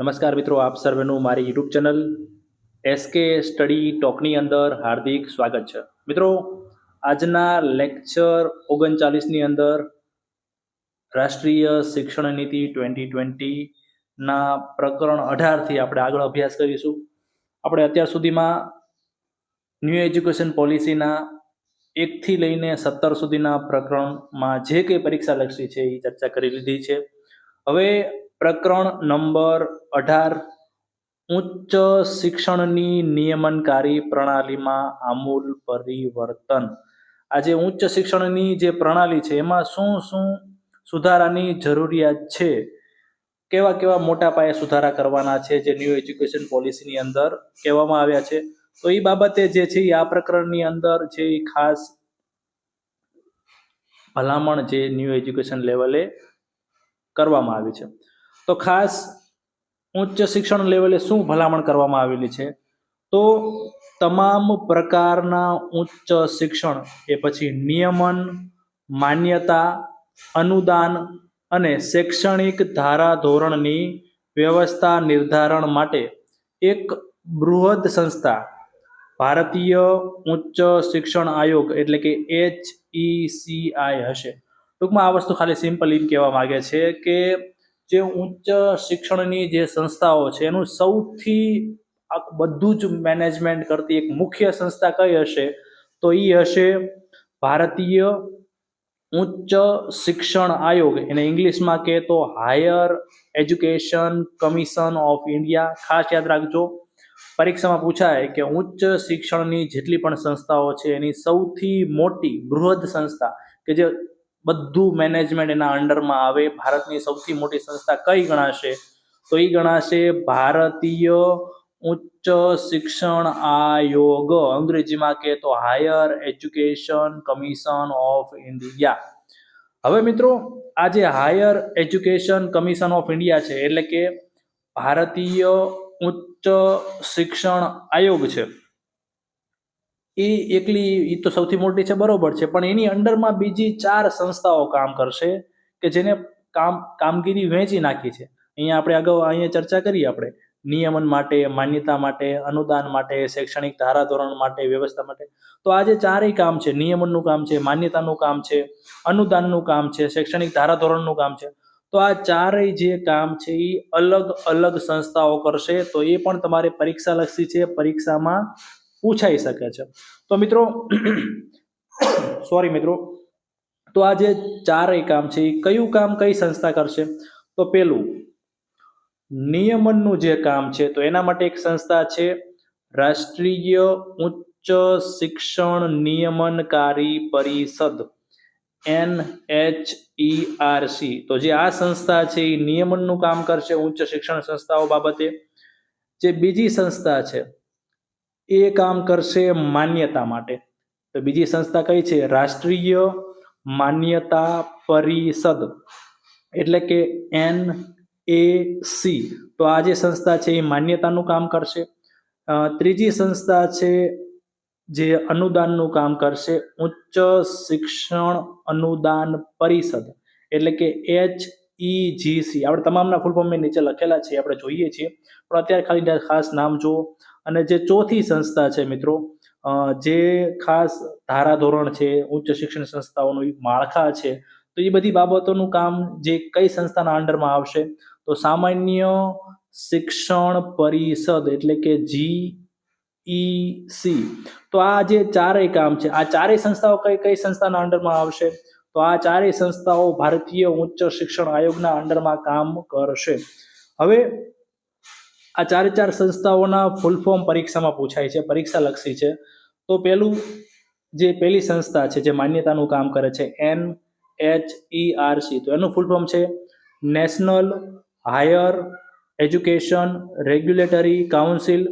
નમસ્કાર મિત્રો, આપ સર્વેનું મારી યુટ્યુબ ચેનલ એસકે સ્ટડી ટોકની અંદર હાર્દિક સ્વાગત છે. મિત્રો, આજના લેક્ચર ઓગણચાલીસની અંદર રાષ્ટ્રીય શિક્ષણ નીતિ ટ્વેન્ટી ટ્વેન્ટીના પ્રકરણ અઢારથી આપણે આગળ અભ્યાસ કરીશું. આપણે અત્યાર સુધીમાં ન્યૂ એજ્યુકેશન પોલિસીના એકથી લઈને સત્તર સુધીના પ્રકરણમાં જે કંઈ પરીક્ષા લક્ષી છે એ ચર્ચા કરી લીધી છે. હવે પ્રકરણ નંબર અઢાર, ઉચ્ચ શિક્ષણની નિયમનકારી પ્રણાલીમાં આમૂલ પરિવર્તન. આજે ઉચ્ચ શિક્ષણની જે પ્રણાલી છે, એમાં શું શું સુધારાની જરૂરિયાત છે? કેવા કેવા મોટા પાયે સુધારા કરવાના છે જે ન્યૂ એજ્યુકેશન પોલિસીની અંદર કહેવામાં આવ્યા છે? તો એ બાબતે જે છે આ પ્રકરણની અંદર જે ખાસ ભલામણ જે ન્યૂ એજ્યુકેશન લેવલે કરવામાં આવી છે. તો ખાસ ઉચ્ચ શિક્ષણ લેવલે શું ભલામણ કરવામાં આવેલી છે? તો તમામ પ્રકારના ઉચ્ચ શિક્ષણ એ પછી નિયમન, માન્યતા, અનુદાન અને શૈક્ષણિક ધારા ધોરણની વ્યવસ્થા નિર્ધારણ માટે એક બૃહદ સંસ્થા, ભારતીય ઉચ્ચ શિક્ષણ આયોગ એટલે કે એચ આઈ હશે. ટૂંકમાં આ વસ્તુ ખાલી સિમ્પલ એમ કહેવા માગે છે કે જે ઉચ્ચ શિક્ષણની જે સંસ્થાઓ છે, એનું સૌથી બધું જ મેનેજમેન્ટ કરતી એક મુખ્ય સંસ્થા કઈ હશે? તો એ હશે ભારતીય ઉચ્ચ શિક્ષણ આયોગ. એને ઇંગ્લિશમાં કહે તો higher education commission of India ખાસ યાદ રાખજો. પરીક્ષામાં પૂછાય કે ઉચ્ચ શિક્ષણની જેટલી પણ સંસ્થાઓ છે, એની સૌથી મોટી બૃહદ સંસ્થા કે જે બધું મેનેજમેન્ટ એના અંડરમાં આવે. ભારતની સૌથી મોટી સંસ્થા કઈ ગણાશે? તો એ ગણાશે ભારતીય ઉચ્ચ શિક્ષણ આયોગ. અંગ્રેજીમાં કહે તો higher education commission of India હવે મિત્રો, આ જે higher education commission of India છે, એટલે કે ભારતીય ઉચ્ચ શિક્ષણ આયોગ છે. એ એકલી એ તો સૌથી મોટી છે, બરોબર છે, પણ એની અંડરમાં બીજી ચાર સંસ્થાઓ કામ કરશે કે જેને કામ, કામગીરી વહેંચી નાખી છે. અહીંયા આપણે અગાઉ અહીંયા ચર્ચા કરી આપણે. નિયમન માટે, માન્યતા માટે, અનુદાન માટે, શૈક્ષણિક ધારાધોરણ માટે, વ્યવસ્થા માટે. તો આ જે ચારેય કામ છે, નિયમનનું કામ છે, માન્યતાનું કામ છે, અનુદાનનું કામ છે, શૈક્ષણિક ધારાધોરણનું કામ છે, તો આ ચારેય જે કામ છે એ અલગ અલગ સંસ્થાઓ કરશે. તો એ પણ તમારે પરીક્ષા લક્ષી છે. પરીક્ષામાં પૂછાઈ શકે છે. તો મિત્રો સોરી મિત્રો, તો આ જે ચારેય કામ છે એ કયું કામ કઈ સંસ્થા કરશે? તો પેલું, નિયમનનું જે કામ છે, તો એના માટે એક સંસ્થા છે, રાષ્ટ્રીય ઉચ્ચ શિક્ષણ નિયમનકારી પરિષદ, એન એચ આર સી. તો જે આ સંસ્થા છે એ નિયમનનું કામ કરશે ઉચ્ચ શિક્ષણ સંસ્થાઓ બાબતે. જે બીજી સંસ્થા છે એ કામ કરશે માન્યતા માટે. તો બીજી સંસ્થા કઈ છે? રાષ્ટ્રીય માન્યતા પરિષદ. એટલે કે એન એ સી. તો આ જે સંસ્થા છે, એ માન્યતાનું કામ કરશે. ત્રીજી સંસ્થા છે, જે અનુદાનનું કામ કરશે, ઉચ્ચ શિક્ષણ અનુદાન પરિષદ. એટલે કે એચ ઈ જી સી. આપણે તમામના ફૂલ ફોર્મ નીચે લખેલા છે આપણે જોઈએ છીએ. પણ અત્યારે ખાલી ખાસ નામ જુઓ. અને જે ચોથી સંસ્થા છે મિત્રો જે ખાસ ધારાધોરણ છે, ઉચ્ચ શિક્ષણ સંસ્થાઓનું માળખા છે, તો એ બધી બાબતોનું કામ જે કઈ સંસ્થાના અંડરમાં આવશે, તો સામાન્ય શિક્ષણ પરિષદ એટલે કે જી ઈ સી તો આ જે ચારેય કામ છે, આ ચારેય સંસ્થાઓ કઈ કઈ સંસ્થાના અંડરમાં આવશે? તો આ ચારેય સંસ્થાઓ ભારતીય ઉચ્ચ શિક્ષણ આયોગના અંડરમાં કામ કરશે. હવે આ ચારે ચાર સંસ્થાઓના ફૂલ ફોર્મ પરીક્ષામાં પૂછાય છે પરીક્ષા લક્ષી છે. તો પેલું જે પેલી સંસ્થા છે, જે માન્યતાનું કામ કરે છે, એન એચ આર સી. તો એનું ફૂલ ફોર્મ છે, national higher education regulatory council.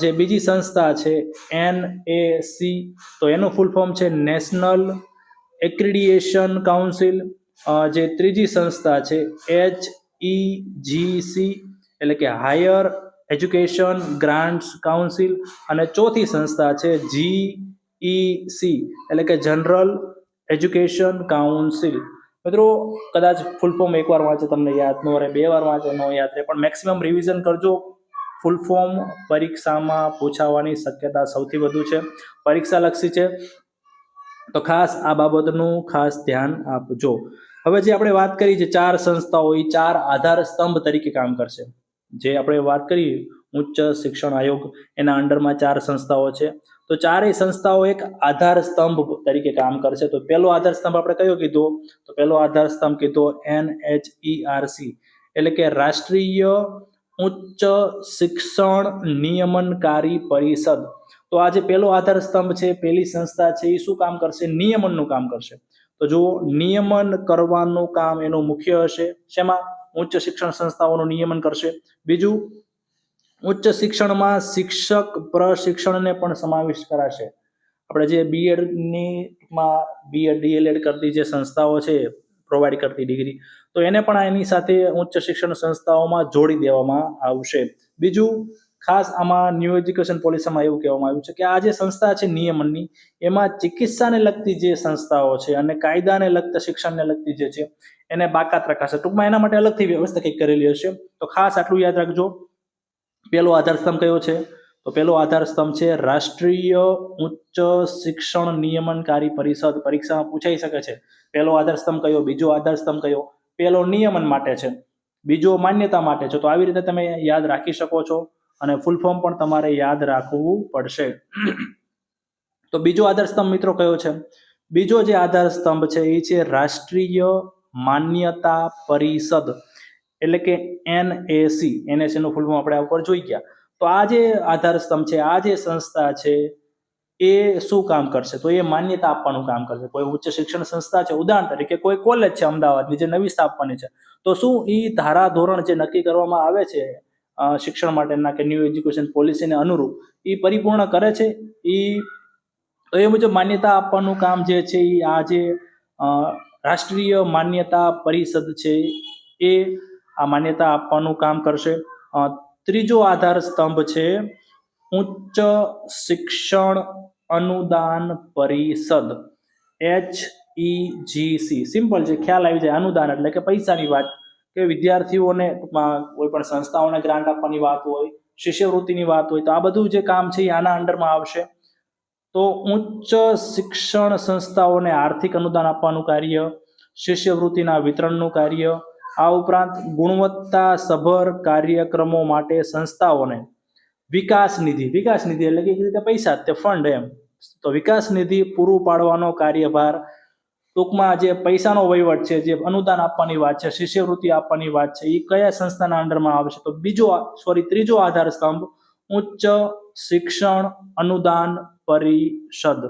જે બીજી સંસ્થા છે, એન એ સી. તો એનું ફૂલ ફોર્મ છે, નેશનલ એક્રિડિએશન કાઉન્સિલ. જે ત્રીજી સંસ્થા છે, એચ જી સી. એટલે કે હાયર એજ્યુકેશન ગ્રાન્ટ્સ કાઉન્સિલ અને ચોથી સંસ્થા છે જી સી એટલે કે જનરલ એજ્યુકેશન કાઉન્સિલ મિત્રો, કદાચ ફૂલ ફોર્મ એકવાર વાંચે તમને યાદ ન રહે, બે વાર વાંચે ન યાદ રહે, પણ મેક્સિમમ રિવિઝન કરજો. ફૂલ ફોર્મ પરીક્ષામાં પૂછાવાની શક્યતા સૌથી વધુ છે. પરીક્ષા લક્ષી છે. તો ખાસ આ બાબતનું ખાસ ધ્યાન આપજો. હવે જે આપણે વાત કરી છે ચાર સંસ્થાઓ એ ચાર આધાર સ્તંભ તરીકે કામ કરશે. જે આપણે વાત કરી ઉચ્ચ શિક્ષણ આયોગ, એના અંડરમાં ચાર સંસ્થાઓ છે. તો ચારેય સંસ્થાઓ એક આધાર સ્તંભ તરીકે કામ કરશે. તો પહેલો આધાર સ્તંભ આપણે કયો કીધો? તો પહેલો આધાર સ્તંભ કીધો એન એચ સી, એટલે કે રાષ્ટ્રીય ઉચ્ચ શિક્ષણ નિયમનકારી પરિષદ. તો આ જે પહેલો આધાર સ્તંભ છે, પહેલી સંસ્થા છે એ શું કામ કરશે? નિયમનનું કામ કરશે. તો જો નિયમન કરવાનું કામ એનું મુખ્ય હશે. શેમાં? ઉચ્ચ શિક્ષણ સંસ્થાઓનું નિયમન કરશે. બીજું, ઉચ્ચ શિક્ષણમાં શિક્ષક પ્રશિક્ષણને પણ સમાવેશ કરાશે. આપણે જે બીએડની બીએડ ડીએલએડ કરતી જે સંસ્થાઓ છે પ્રોવાઈડ કરતી ડિગ્રી તો એને પણ એની સાથે ઉચ્ચ શિક્ષણ સંસ્થાઓમાં જોડી દેવામાં આવશે. બીજું ખાસ આમાં ન્યૂ એજ્યુકેશન પોલિસીમાં એવું કહેવામાં આવ્યું છે કે આ જે સંસ્થા છે નિયમનની, એમાં ચિકિત્સાને લગતી જે સંસ્થાઓ છે અને કાયદાને લગતા શિક્ષણને લગતી જે છે, એને બાકાત રખાશે. ટૂંકમાં એના માટે અલગથી વ્યવસ્થા કંઈક કરેલી હશે. તો ખાસ આટલું યાદ રાખજો. પેલો આધાર સ્તંભ કયો છે? તો પેલો આધાર સ્તંભ છે રાષ્ટ્રીય ઉચ્ચ શિક્ષણ નિયમનકારી પરિષદ પરીક્ષામાં પૂછાઈ શકે છે. પેલો આધાર સ્તંભ કયો? બીજો આધાર સ્તંભ કયો? પેલો નિયમન માટે છે. બીજો માન્યતા માટે છે. તો આવી રીતે તમે યાદ રાખી શકો છો. અને ફૂલ ફોર્મ પણ તમારે યાદ રાખવું પડશે. તો બીજો આધાર સ્તંભ મિત્રો કયો છે? બીજો જે આધાર સ્તંભ છે એ છે રાષ્ટ્રીય માન્યતા પરિષદ, એટલે કે એનએસી એનએસી નું ફૂલ આપણે ઉપર જોઈ ગયા. તો આ જે આધાર સ્તંભ છે, આ જે સંસ્થા છે, એ શું કામ કરશે? તો એ માન્યતા આપવાનું કામ કરશે. કોઈ ઉચ્ચ શિક્ષણ સંસ્થા છે, ઉદાહરણ તરીકે કોઈ કોલેજ છે, અમદાવાદની, જે નવી સ્થાપવાની છે. તો શું એ ધારા ધોરણ જે નક્કી કરવામાં આવે છે શિક્ષણ માટેના કે ન્યૂ એજ્યુકેશન પોલિસીને અનુરૂપ એ પરિપૂર્ણ કરે છે. એ એ મુજબ માન્યતા આપવાનું કામ જે છે એ આ જે રાષ્ટ્રીય માન્યતા પરિષદ છે એ આ માન્યતા આપવાનું કામ કરશે. ત્રીજો આધાર સ્તંભ છે ઉચ્ચ શિક્ષણ અનુદાન પરિષદ એચ સી સિમ્પલ છે, ખ્યાલ આવી જાય અનુદાન એટલે કે પૈસાની વાત. કે વિદ્યાર્થીઓને કોઈ પણ સંસ્થાઓને ગ્રાન્ટ આપવાની વાત હોય, શિષ્યવૃત્તિની વાત હોય, તો આ બધું જે કામ છે એ આના અંડરમાં આવશે. તો ઉચ્ચ શિક્ષણ સંસ્થાઓને આર્થિક અનુદાન આપવાનું કાર્ય, શિષ્યવૃત્તિના વિતરણનું કાર્ય, આ ઉપરાંત ગુણવત્તા સભર કાર્યક્રમો માટે સંસ્થાઓને વિકાસ નિધિ વિકાસ નિધિ એટલે કે રીતે પૈસા, તે ફંડ એમ. તો વિકાસ નિધિ પૂરું પાડવાનો કાર્યભાર ટૂંકમાં જે પૈસાનો વહીવટ છે, જે અનુદાન આપવાની વાત છે, શિષ્યવૃત્તિ આપવાની વાત છે એ કયા સંસ્થાના અંડરમાં આવશે તો બીજો સોરી ત્રીજો આધાર સ્તંભ, ઉચ્ચ શિક્ષણ અનુદાન પરિષદ.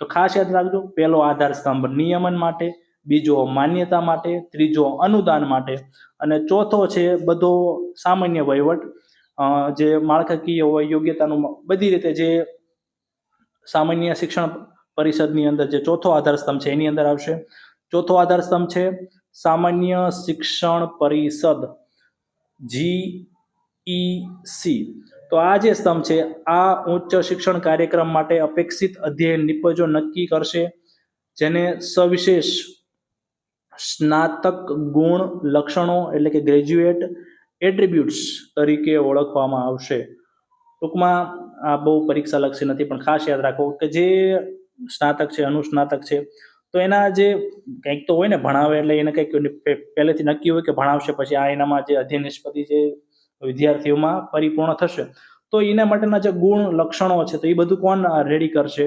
તો ખાસ યાદ રાખજો, પહેલો આધાર સ્તંભ નિયમન માટે, બીજો માન્યતા માટે, ત્રીજો અનુદાન માટે, અને ચોથો છે બધો સામાન્ય વહીવટ. જે માળખાકીય હોય, યોગ્યતાનું બધી રીતે જે સામાન્ય શિક્ષણ પરિષદની અંદર જે ચોથો આધાર સ્તંભ છે, એની અંદર આવશે. ચોથો આધાર સ્તંભ છે, સામાન્ય શિક્ષણ પરિષદ જી સી તો આ જે સ્તંભ છે, આ ઉચ્ચ શિક્ષણ કાર્યક્રમ માટે અપેક્ષિત અધ્યયન નિપજો નક્કી કરશે, જેને સવિશેષ સ્નાતક ગુણ લક્ષણો એટલે કે ગ્રેજ્યુએટ એટ્રીબ્યુટ્સ તરીકે ઓળખવામાં આવશે. ટૂંકમાં આ બહુ પરીક્ષા લક્ષી નથી, પણ ખાસ યાદ રાખો કે જે સ્નાતક છે, અનુસ્નાતક છે. તો એના જે કંઈક તો હોય ને ભણાવે એટલે એને કંઈક પહેલેથી નક્કી હોય કે ભણાવશે, પછી આ એનામાં જે અધ્યયન નિષ્પતિ જે વિદ્યાર્થીઓમાં પરિપૂર્ણ થશે. તો એના માટેના જે ગુણ, લક્ષણો છે, તો એ બધું કોણ રેડી કરશે?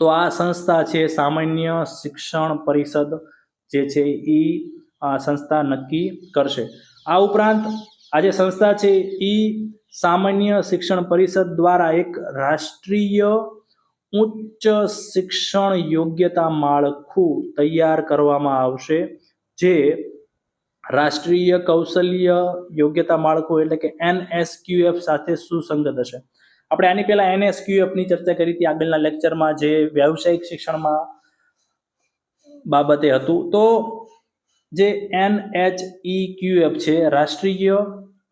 તો આ સંસ્થા છે, સામાન્ય શિક્ષણ પરિષદ જે છે, એ સંસ્થા નક્કી કરશે. આ ઉપરાંત આ જે સંસ્થા છે, એ સામાન્ય શિક્ષણ પરિષદ દ્વારા એક રાષ્ટ્રીય ઉચ્ચ શિક્ષણ યોગ્યતા માળખું તૈયાર કરવામાં આવશે, જે રાષ્ટ્રીય કૌશલ્ય યોગ્યતા માળખું એટલે કે એનએસક્યુએફ સાથે સુસંગત હશે. આપણે આની પહેલા એનએસક્યુએફની ચર્ચા કરી હતી આગળના લેક્ચરમાં જે વ્યાવસાયિક શિક્ષણમાં બાબતે હતું. તો જે એન ક્યુએફ છે, રાષ્ટ્રીય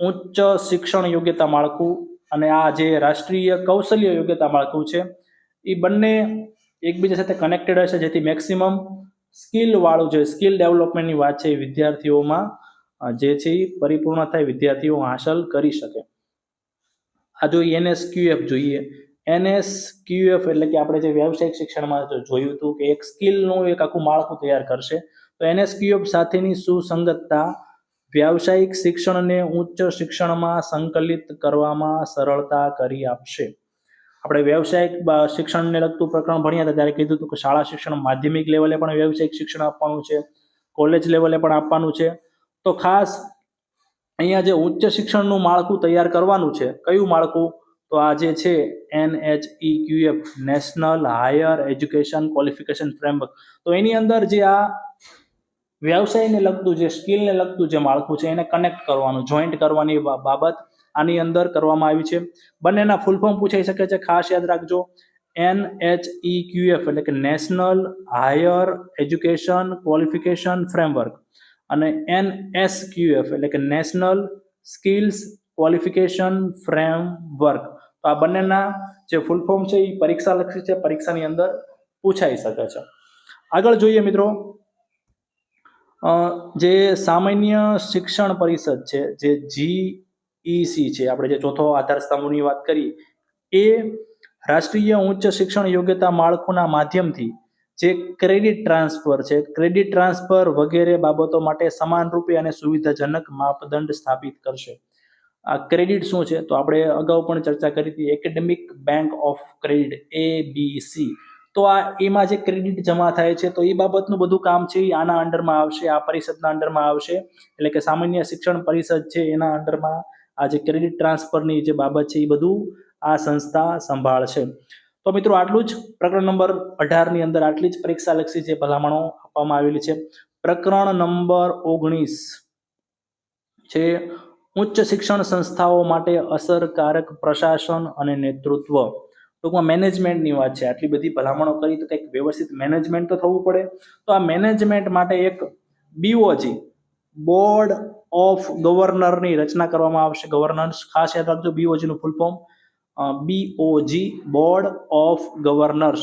ઉચ્ચ શિક્ષણ યોગ્યતા માળખું અને આ જે રાષ્ટ્રીય કૌશલ્ય યોગ્યતા માળખું છે એ બંને એકબીજા સાથે કનેક્ટેડ હશે, જેથી મેક્સિમમ સ્કિલવાળું જે સ્કિલ ડેવલપમેન્ટની વાત છે એ વિદ્યાર્થીઓમાં જે છે પરિપૂર્ણ થાય, વિદ્યાર્થીઓ હાંસલ કરી શકે. આ જો એનએસક્યુએફ જોઈએ, એનએસક્યુએફ એટલે કે આપણે જે વ્યવસાયિક શિક્ષણમાં જોયું હતું કે એક સ્કિલનું એક આખું માળખું તૈયાર કરશે, તો એનએસક્યુએફ સાથેની સુસંગતતા વ્યાવસાયિક શિક્ષણને ઉચ્ચ શિક્ષણમાં સંકલિત કરવામાં સરળતા કરી આપશે. આપણે વ્યવસાયિક શિક્ષણને લગતું પ્રકરણ ભણ્યા હતા ત્યારે કીધું હતું કે શાળા શિક્ષણ માધ્યમિક લેવલે પણ વ્યવસાયિક શિક્ષણ આપવાનું છે, કોલેજ લેવલે પણ આપવાનું છે. તો ખાસ અહીંયા જે ઉચ્ચ શિક્ષણનું માળખું તૈયાર કરવાનું છે, કયું માળખું? તો આ જે છે N H QF national higher education qualification framework. તો એની અંદર જે આ વ્યવસાયને લગતું જે સ્કિલને લગતું જે માળખું છે એને કનેક્ટ કરવાનું, જોઈન્ટ કરવાની બાબત આની અંદર કરવામાં આવી છે. બંનેના ફૂલ ફોર્મ પૂછાઈ શકે છે. ખાસ યાદ રાખજો. એન એચ ક્યુએફ એટલે કે national higher education qualification framework અને એન એસ ક્યુએફ એટલે કે નેશનલ સ્કિલ્સ ક્વોલિફિકેશન ફ્રેમવર્ક તો આ બંનેના જે ફૂલ ફોર્મ છે એ પરીક્ષા લક્ષી છે. પરીક્ષાની અંદર પૂછાઈ શકે છે. આગળ જોઈએ મિત્રો. જે સામાન્ય શિક્ષણ પરિષદ છે, જે જીઈસી છે. આપણે જે ચોથો આધાર સ્તંભની વાત કરી, એ રાષ્ટ્રીય ઉચ્ચ શિક્ષણ યોગ્યતા માળખુંના માધ્યમથી જે ક્રેડિટ ટ્રાન્સફર છે, ક્રેડિટ ટ્રાન્સફર વગેરે બાબતો માટે સમાનરૂપે અને સુવિધાજનક માપદંડ સ્થાપિત કરશે. આ ક્રેડિટ શું છે? તો આપણે અગાઉ પણ ચર્ચા કરી હતી, academic bank of credit A B C તો આ એમાં જે ક્રેડિટ જમા થાય છે, તો એ બાબતનું બધું કામ છે, એ આના અંડરમાં આવશે, આ પરિષદના અંડરમાં આવશે. એટલે કે સામાન્ય શિક્ષણ પરિષદ છે, એના અંડરમાં આ જે ક્રેડિટ ટ્રાન્સફરની જે બાબત છે એ બધું આ સંસ્થા સંભાળશે. તો મિત્રો આટલું જ પ્રકરણ નંબર અઢારની અંદર આટલી જ પરીક્ષાલક્ષી જે ભલામણો આપવામાં આવેલી છે. પ્રકરણ નંબર ઓગણીસ છે, ઉચ્ચ શિક્ષણ સંસ્થાઓ માટે અસરકારક પ્રશાસન અને નેતૃત્વ. ટૂંકમાં મેનેજમેન્ટની વાત છે. આટલી બધી ભલામણો કરી તો કંઈક વ્યવસ્થિત મેનેજમેન્ટ તો થવું પડે. તો આ મેનેજમેન્ટ માટે એક બીઓજી બોર્ડ ઓફ ગવર્નરની રચના કરવામાં આવશે. ગવર્નન્સ ખાસ યાદ રાખજો બીઓજીનું full form BOG board of governors.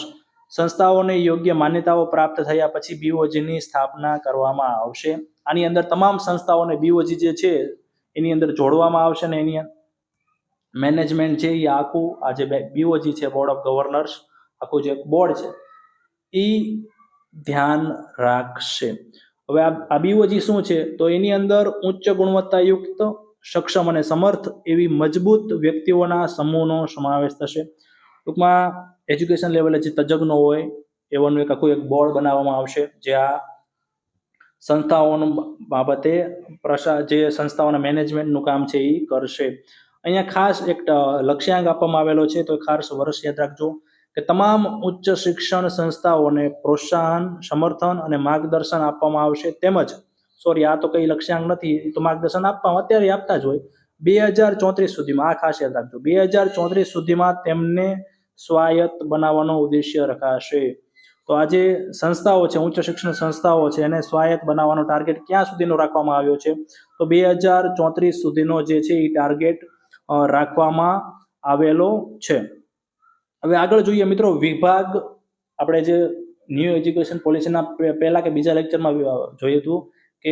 સંસ્થાઓને યોગ્ય માન્યતાઓ પ્રાપ્ત થયા પછી બીઓજીની સ્થાપના કરવામાં આવશે. આની અંદર તમામ સંસ્થાઓને બીઓજી જે છે, એની અંદર જોડવામાં આવશે ને એની મેનેજમેન્ટ છે એ આખું, આ જે બીઓજી છે, બોર્ડ ઓફ ગવર્નર્સ, આખું જે બોર્ડ છે એ ધ્યાન રાખશે. હવે આ બીઓજી શું છે? તો એની અંદર ઉચ્ચ ગુણવત્તાયુક્ત, સક્ષમ અને સમર્થ એવી મજબૂત વ્યક્તિઓના સમૂહનો સમાવેશ થશે. ટૂંકમાં, એજ્યુકેશન લેવલે જે તજજ્ઞો હોય, એવાનું એક આખું એક બોર્ડ બનાવવામાં આવશે, જે આ સંસ્થાઓનું બાબતે પ્રશા, જે સંસ્થાઓના મેનેજમેન્ટનું કામ છે એ કરશે. અહીંયા ખાસ એક લક્ષ્યાંક આપવામાં આવેલો છે, તો ખાસ વર્ષ યાદ રાખજો. કે તમામ ઉચ્ચ શિક્ષણ સંસ્થાઓને પ્રોત્સાહન, સમર્થન અને માર્ગદર્શન આપવામાં આવશે તેમજ સોરી આ તો કઈ લક્ષ્યાંક નથી તો માર્ગદર્શન આપવામાં અત્યારે આપતા જ હોય. બે હજાર ચોત્રીસ સુધીમાં, આ ખાસ યાદ રાખજો, બે હજાર ચોત્રીસ સુધીમાં તેમને સ્વાયત્ત બનાવવાનો ઉદ્દેશ્ય રખાશે. તો આ જે સંસ્થાઓ છે, ઉચ્ચ શિક્ષણ સંસ્થાઓ છે, એને સ્વાયત્ત બનાવવાનો ટાર્ગેટ ક્યાં સુધીનો રાખવામાં આવ્યો છે? તો બે હજાર ચોત્રીસ સુધીનો જે છે, એ ટાર્ગેટ રાખવામાં આવેલો છે. હવે આગળ જોઈએ મિત્રો, વિભાગ આપણે જે ન્યૂ એજ્યુકેશન પોલિસીના પહેલા કે બીજા લેક્ચરમાં જોયું હતું કે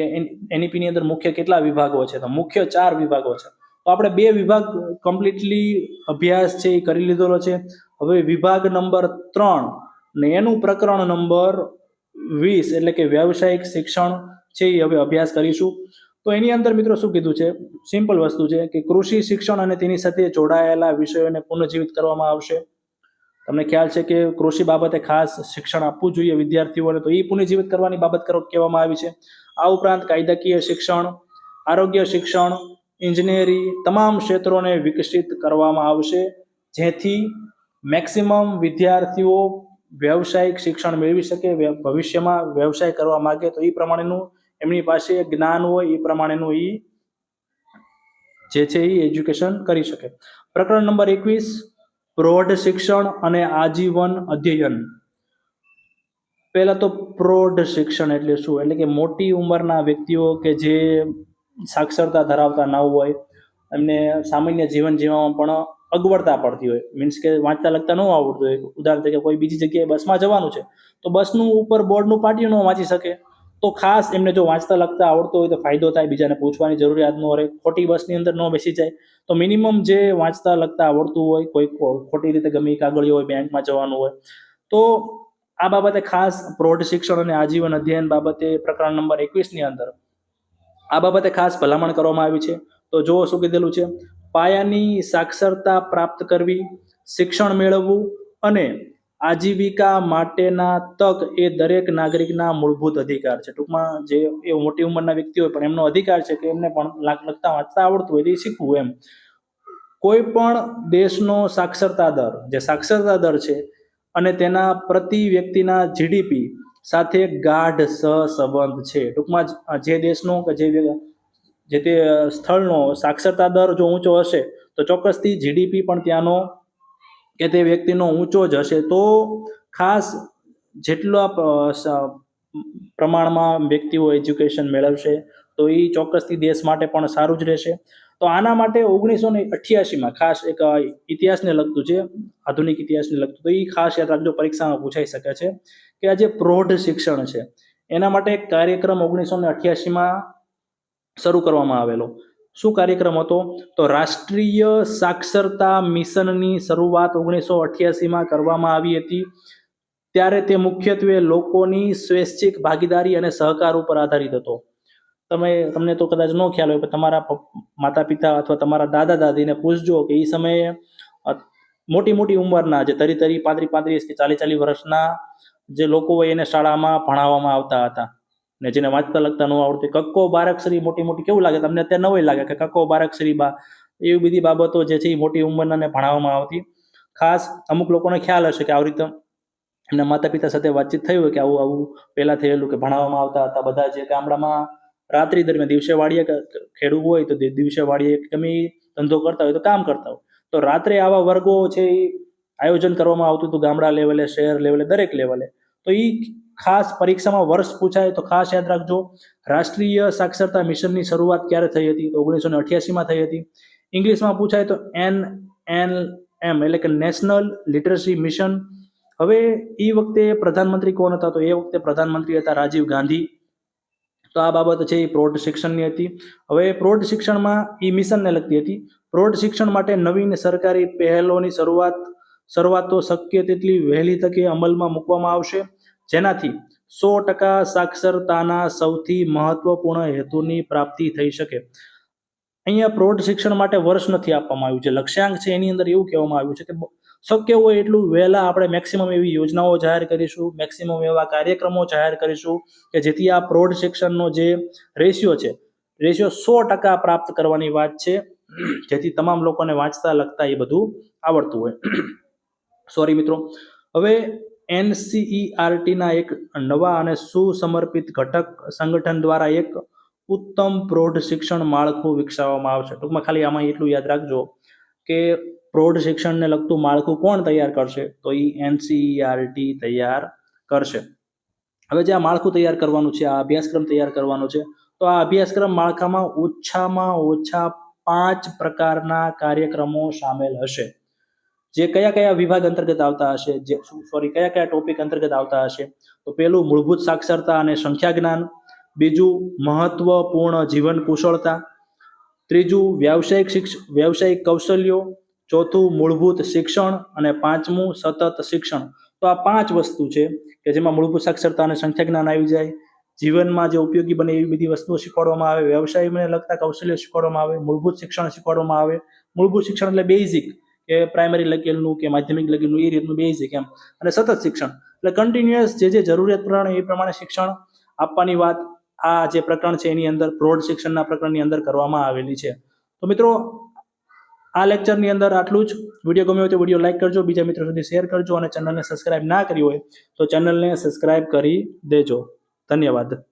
એનઈપીની અંદર મુખ્ય કેટલા વિભાગો છે? તો મુખ્ય ચાર વિભાગો છે. તો આપણે બે વિભાગ કમ્પ્લીટલી અભ્યાસ છે, એ કરી લીધેલો છે. હવે વિભાગ નંબર ત્રણ ને એનું પ્રકરણ નંબર વીસ, એટલે કે વ્યવસાયિક શિક્ષણ છે, એ હવે અભ્યાસ કરીશું. તો એની અંદર મિત્રો શું કીધું છે? સિમ્પલ વસ્તુ છે કે કૃષિ શિક્ષણ અને તેની સાથે જોડાયેલા વિષયોને પુનઃજીવિત કરવામાં આવશે. તમને ખ્યાલ છે કે કૃષિ બાબતે ખાસ શિક્ષણ આપવું જોઈએ વિદ્યાર્થીઓને, તો એ પુનઃજીવિત કરવાની બાબત કહેવામાં આવી છે. આ ઉપરાંત કાયદાકીય શિક્ષણ, આરોગ્ય શિક્ષણ ઇજનેરી તમામ ક્ષેત્રોને વિકસિત કરવામાં આવશે. જેથી મેક્સિમમ વિદ્યાર્થીઓ વ્યવસાયિક શિક્ષણ મેળવી શકે ભવિષ્યમાં વ્યવસાય કરવા માગે, તો એ પ્રમાણેનું એમની પાસે જ્ઞાન હોય, એ પ્રમાણેનું એ જે છે એ એજ્યુકેશન કરી શકે. પ્રકરણ નંબર એકવીસ પ્રૌઢ શિક્ષણ અને આજીવન અધ્યયન. પહેલા તો પ્રૌઢ શિક્ષણ એટલે શું? એટલે કે મોટી ઉંમરના વ્યક્તિઓ કે જે સાક્ષરતા ધરાવતા ન હોય, એમને સામાન્ય જીવન જીવવામાં પણ અગવડતા પડતી હોય. મીન્સ કે વાંચતા લખતા ન આવડતું હોય. ઉદાહરણ તરીકે કોઈ બીજી જગ્યાએ બસમાં જવાનું છે, તો બસનું ઉપર બોર્ડનું પાટિયું ન વાંચી શકે. તો ખાસ એમને જો વાંચતા લખતા આવડતો હોય તો ફાયદો થાય, બીજાને પૂછવાની જરૂરિયાત ન રહે. ખોટી બસની અંદર ન બેસી જાય. તો મિનિમમ જે વાંચતા લખતા આવડતું હોય, કોઈ ખોટી રીતે ગમે કાગળિયો હોય, બેંકમાં જવાનું હોય, તો આ બાબતે ખાસ પ્રૌઢ શિક્ષણ અને આજીવન અધ્યયન બાબતે પ્રકરણ નંબર એકવીસની અંદર આ બાબતે ખાસ ભલામણ કરવામાં આવી છે. તો જુઓ શું કીધેલું છે. પાયાની સાક્ષરતા પ્રાપ્ત કરવી, શિક્ષણ મેળવવું અને આજીવિકા માટેના તક એ દરેક નાગરિકના મૂળભૂત અધિકાર છે. ટૂંકમાં જે એ મોટી ઉંમરના વ્યક્તિ હોય પણ એમનો અધિકાર છે કે એમને પણ લખતા વાંચતા આવડતું હોય એ શીખવું એમ. કોઈ પણ દેશનો સાક્ષરતા દર, જે સાક્ષરતા દર છે અને તેના પ્રતિ વ્યક્તિના જીડીપી સાથે ગાઢ સહસંબંધ છે. ટૂંકમાં જે દેશનો કે જે જે તે સ્થળનો સાક્ષરતા દર જો ઊંચો હશે તો ચોક્કસથી જીડીપી પણ ત્યાંનો કે તે વ્યક્તિનો ઊંચો જ હશે, તો ખાસ જેટલા પ્રમાણમાં વ્યક્તિઓ એજ્યુકેશન મેળવશે, તો એ ચોક્કસથી દેશ માટે પણ સારું જ રહેશે. તો આના માટે ઓગણીસો ને અઠ્યાસીમાં ખાસ એક ઇતિહાસને લગતું છે, આધુનિક ઇતિહાસને લગતું, તો એ ખાસ યાદ રાખજો, પરીક્ષામાં પૂછાઈ શકે છે કે આ જે પ્રૌઢ શિક્ષણ છે, એના માટે એક કાર્યક્રમ ઓગણીસો ને અઠ્યાસીમાં શરૂ કરવામાં આવેલો. શું કાર્યક્રમ હતો? તો રાષ્ટ્રીય સાક્ષરતા મિશનની શરૂઆત ઓગણીસો અઠ્યાસીમાં કરવામાં આવી હતી. ત્યારે તે મુખ્યત્વે લોકોની સ્વૈચ્છિક ભાગીદારી અને સહકાર ઉપર આધારિત હતો. તમે, તમને તો કદાચ ન ખ્યાલ હોય, પણ તમારા માતા પિતા અથવા તમારા દાદા દાદીને પૂછજો કે એ સમયે મોટી મોટી ઉંમરના, જે તરી તરી પાંત્રી પાંત્રીસ કે ચાલીસ ચાલીસ વર્ષના જે લોકો હોય એને શાળામાં ભણાવવામાં આવતા હતા. ને જેને વાંચતા લખતા ન આવડતું. કક્કો બારકસરી મોટી મોટી કેવું લાગે? તમને અત્યારે નવું લાગે કે કક્કો બારકસરી બા? એવી બધી બાબતો જે છે એ મોટી ઉંમરના ભણાવવામાં આવતી. ખાસ અમુક લોકોને ખ્યાલ હશે કે આવી રીતે એમના માતા પિતા સાથે વાતચીત થઈ હોય કે આવું આવું પહેલાં થયેલું કે ભણાવવામાં આવતા હતા બધા જે ગામડામાં રાત્રિ દરમિયાન દિવસે વાડીએ ખેડૂત હોય તો દિવસે વાડીએ ગમે ધંધો કરતા હોય તો કામ કરતા હોય. તો રાત્રે આવા વર્ગો છે એ આયોજન કરવામાં આવતું હતું ગામડા લેવલે, શહેર લેવલે, દરેક લેવલે. તો એ ખાસ પરીક્ષામાં વર્ષ પૂછાય તો ખાસ યાદ રાખજો. રાષ્ટ્રીય સાક્ષરતા મિશનની શરૂઆત ક્યારે થઈ હતી? તો ઓગણીસો ને અઠ્યાસીમાં થઈ હતી. ઇંગ્લિશમાં પૂછાય તો એન એન એમ, એટલે કે નેશનલ લિટરસી મિશન. હવે એ વખતે પ્રધાનમંત્રી કોણ હતા? તો એ વખતે પ્રધાનમંત્રી હતા રાજીવ ગાંધી. તો આ બાબત છે એ પ્રૌઢ શિક્ષણની હતી. હવે પ્રૌઢ શિક્ષણમાં એ મિશનને લગતી હતી. પ્રૌઢ શિક્ષણ માટે નવીન સરકારી પહેલોની શરૂઆત શરૂઆત તો શક્ય તેટલી વહેલી તકે અમલમાં મૂકવામાં આવશે. જેનાથી સો ટકા સાક્ષરતાના સૌથી મહત્વપૂર્ણ હેતુની પ્રાપ્તિ થઈ શકે. અહીંયા પ્રૌઢ શિક્ષણ માટે વર્ષ નથી આપવામાં આવ્યું. છે લક્ષ્યાંક છે એની અંદર એવું કહેવામાં આવ્યું છે કે શક્ય હોય એટલું વહેલા આપણે મેક્સિમમ એવી યોજનાઓ જાહેર કરીશું મેક્સિમમ એવા કાર્યક્રમો જાહેર કરીશું કે જેથી આ પ્રૌઢ શિક્ષણનો જે રેશિયો છે રેશિયો સો ટકા પ્રાપ્ત કરવાની વાત છે. જેથી તમામ લોકોને વાંચતા લખતા એ બધું આવડતું હોય. સોરી મિત્રો. હવે એનસીઈઆરટીના એક નવા અને સુસમર્પિત ઘટક સંગઠન દ્વારા એક ઉત્તમ પ્રૌઢ શિક્ષણ માળખું વિકસાવવામાં આવશે. ટૂંકમાં ખાલી આમાં એટલું યાદ રાખજો કે પ્રૌઢ શિક્ષણને લગતું માળખું કોણ તૈયાર કરશે? તો એ એનસીઈઆરટી તૈયાર કરશે. હવે જે આ માળખું તૈયાર કરવાનું છે, આ અભ્યાસક્રમ તૈયાર કરવાનો છે, તો આ અભ્યાસક્રમ માળખામાં ઓછામાં ઓછા પાંચ પ્રકારના કાર્યક્રમો સામેલ હશે. જે કયા કયા વિભાગ અંતર્ગત આવતા હશે, જે સોરી કયા કયા ટોપિક અંતર્ગત આવતા હશે? તો પેલું મૂળભૂત સાક્ષરતા અને સંખ્યા જ્ઞાન બીજું મહત્વપૂર્ણ જીવન કુશળતા, ત્રીજું વ્યાવસાયિક શિક્ષ, વ્યાવસાયિક કૌશલ્યો, ચોથું મૂળભૂત શિક્ષણ અને પાંચમું સતત શિક્ષણ. તો આ પાંચ વસ્તુ છે કે જેમાં મૂળભૂત સાક્ષરતા અને સંખ્યા જ્ઞાન આવી જાય. જીવનમાં જે ઉપયોગી બને એવી બધી વસ્તુઓ શીખવાડવામાં આવે. વ્યવસાયને લગતા કૌશલ્યો શીખવાડવામાં આવે. મૂળભૂત શિક્ષણ શીખવાડવામાં આવે. મૂળભૂત શિક્ષણ એટલે બેઝિક કે પ્રાઇમરી લગેલનું કે માધ્યમિક લગેલનું એ રીતનું બેઝિક એમ. અને સતત શિક્ષણ. એટલે કન્ટિન્યુઅસ જે જે જરૂરિયાત પ્રમાણે એ પ્રમાણે શિક્ષણ આપવાની વાત આ જે પ્રકરણ છે એની અંદર પ્રૌઢ શિક્ષણના પ્રકરણની અંદર કરવામાં આવેલી છે. તો મિત્રો, આ લેક્ચરની અંદર આટલું જ. વીડિયો ગમ્યો હોય તો વીડિયો લાઇક કરજો, બીજા મિત્રો સુધી શેર કરજો અને ચેનલને સબસ્ક્રાઇબ ના કરી હોય તો ચેનલને સબસ્ક્રાઇબ કરી દેજો. ધન્યવાદ.